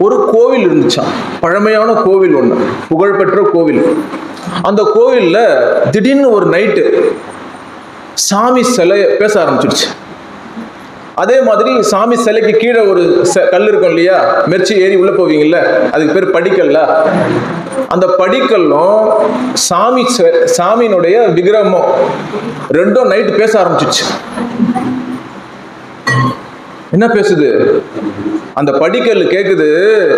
ஒரு கோவில் இருந்துச்சான் பழமையான கோவில் ஒன்று புகழ்பெற்ற கோவில். அந்த கோவிலில் திடீர்னு ஒரு நைட்டு சாமி சிலைய பேச ஆரம்பிச்சிடுச்சு அதே மாதிரி சாமி சிலைக்கு கீழே ஒரு ச- கல் இருக்கும் இல்லையா? மெர்ச்சி ஏறி உள்ள போவீங்கல்ல? அதுக்கு பேர் படிக்கல்ல? அந்த படிக்கல்லும் சாமி ச- சாமியினுடைய விக்கிரமும் ரெண்டும் நைட்டு பேச ஆரம்பிச்சிச்சு என்ன பேசுது? அந்த படிக்கல் கேக்குது.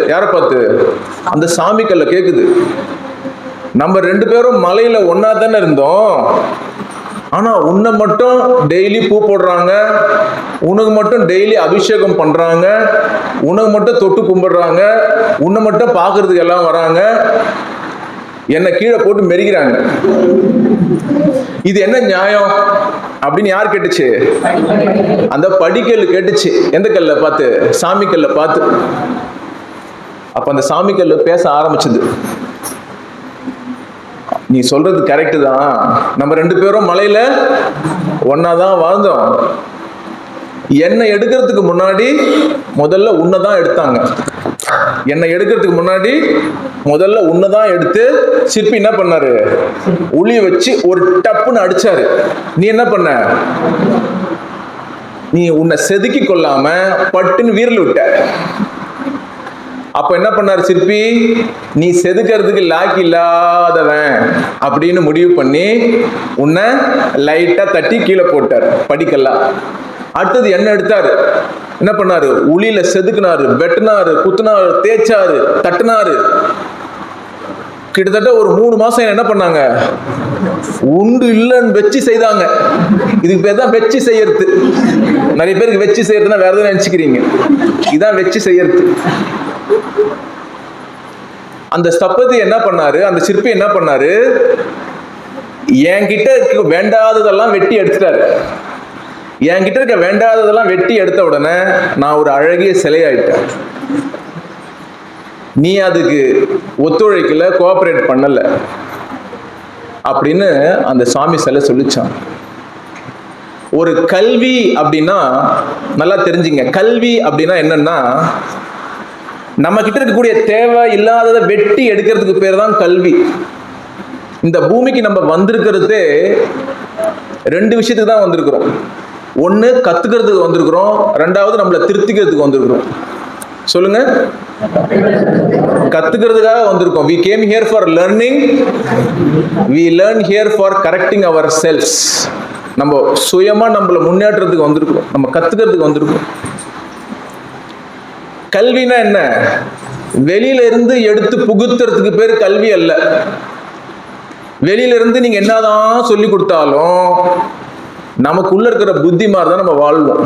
யாரை பார்த்து? அந்த சாமி கல்ல கேக்குது. நம்ம ரெண்டு பேரும் மலையில ஒன்னா தானே இருந்தோம். ஆனா உன்னை மட்டும் டெய்லி பூ போடுறாங்க. உனக்கு மட்டும் டெய்லி அபிஷேகம் பண்றாங்க. உனக்கு மட்டும் தொட்டு கும்பிடுறாங்க. உன்னை மட்டும் பார்க்கறதுக்கு எல்லாம் வராங்க. என்னை கீழே போட்டு மெருகிறாங்க. இது என்ன நியாயம்? அப்படின்னு யார் கேட்டுச்சு? அந்த படிக்கல் கேட்டுச்சு. எந்த கல்ல? பார்த்து. சாமி கல்ல பார்த்து. அப்ப அந்த சாமி கல்ல பேச ஆரம்பிச்சது. நீ சொல்றது கரெக்டு தான். நம்ம ரெண்டு பேரும் மலையில ஒன்னாதான் வாழ்ந்தோம். என்னை எடுக்கிறதுக்கு முன்னாடி முதல்ல உன்னை தான் எடுத்தாங்க. என்னை எடுக்கிறதுக்கு முன்னாடி முதல்ல உன்னை தான் எடுத்து சிற்பி என்ன பண்ணாரு? உளி வச்சு ஒரு டப்புன்னு அடிச்சாரு. நீ என்ன பண்ண? நீ உன்னை செதுக்கி கொள்ளாம பட்டுன்னு வீரல் விட்ட. அப்ப என்ன பண்ணாரு சிற்பி? நீ செதுக்கிறதுக்கு லாக்கி இல்லாதவன் அப்படின்னு முடிவு பண்ணி உன்னை லைட்டா தட்டி கீழே போட்டார் படிக்கலாம் அடுத்தது என்ன எடுத்தாரு? என்ன பண்ணாரு? உளியில செதுக்குனாரு வெட்டினாரு குத்துனாரு தேய்ச்சாரு தட்டினாரு. கிட்டத்தட்ட ஒரு மூணு மாசம் என்ன பண்ணாங்க? உண்டு இல்லைன்னு வச்சு செய்தாங்க. இதுக்கு பேர் தான் வச்சு செய்யறது. நிறைய பேருக்கு வச்சு செய்யறதுன்னா வேற எதுவும் நினைச்சுக்கிறீங்க. இதான் வச்சு செய்யறது. அந்த ஸ்தப்பதி என்ன பண்ணாரு? அந்த சிற்பி என்ன பண்ணாரு? என்கிட்ட வேண்டாததெல்லாம் வெட்டி எடுத்துட்டாரு. என்கிட்ட இருக்க வேண்டாததெல்லாம் வெட்டி எடுத்த உடனே நான் ஒரு அழகிய சிலையாயிட்டேன். நீ அதுக்கு ஒத்துழைக்கல கோஆபரேட் பண்ணல. அப்படின்னு அந்த சாமி சிலை சொல்லிச்சான். ஒரு கல்வி அப்படின்னா நல்லா தெரிஞ்சுங்க. கல்வி அப்படின்னா என்னன்னா நம்ம கிட்ட இருக்கக்கூடிய தேவை இல்லாததை வெட்டி எடுக்கிறதுக்கு பேர் தான் கல்வி. இந்த பூமிக்கு நம்ம வந்திருக்கிறதே ரெண்டு விஷயத்துக்கு தான் வந்திருக்கிறோம். ஒன்று கத்துக்கிறதுக்கு வந்திருக்கிறோம். ரெண்டாவது நம்மளை திருத்திக்கிறதுக்கு வந்திருக்கிறோம். சொல்லுங்க. கத்துக்கிறதுக்காக வந்திருக்கோம். We came here for learning we learn here for correcting our selves நம்ம சுயமா நம்மளை முன்னேற்றத்துக்கு வந்திருக்கிறோம் நம்ம கத்துக்கிறதுக்கு வந்திருக்கோம். கல்வினா என்ன? வெளியில இருந்து எடுத்து புகுத்துறதுக்கு பேர் கல்வி அல்ல. வெளியில இருந்து நீங்க என்னதான் சொல்லி கொடுத்தாலும் நமக்குள்ள இருக்கிற புத்தி மாதிரி தான் நம்ம வாழ்வோம்.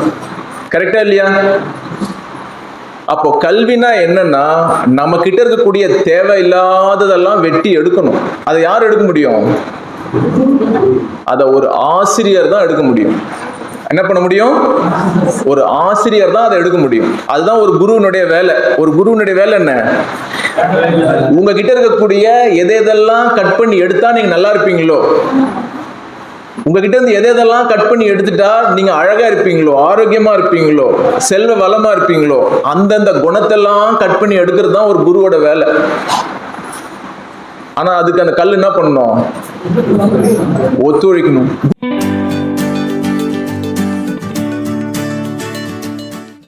கரெக்டா இல்லையா? அப்போ கல்வினா என்னன்னா நம்ம கிட்ட இருக்கக்கூடிய தேவையில்லாததெல்லாம் வெட்டி எடுக்கணும். அதை யார் எடுக்க முடியும்? அதை ஒரு ஆசிரியர் தான் எடுக்க முடியும். என்ன பண்ண முடியும்? ஒரு ஆசிரியர் தான் அதை எடுக்க முடியும். அதுதான் ஒரு குருவினுடைய வேலை. ஒரு குருவினுடைய வேலை என்ன? உங்ககிட்ட இருக்கக்கூடிய எதை எதெல்லாம் கட் பண்ணி எடுத்தா நீங்க நல்லா இருப்பீங்களோ உங்ககிட்ட இருந்து எதை எதெல்லாம் கட் பண்ணி எடுத்துட்டா நீங்க அழகா இருப்பீங்களோ ஆரோக்கியமா இருப்பீங்களோ செல்வ வளமா இருப்பீங்களோ அந்தந்த குணத்தெல்லாம் கட் பண்ணி எடுக்கிறது தான் ஒரு குருவோட வேலை. ஆனா அதுக்கு அந்த கல் என்ன பண்ணணும்? ஒத்துழைக்கணும்.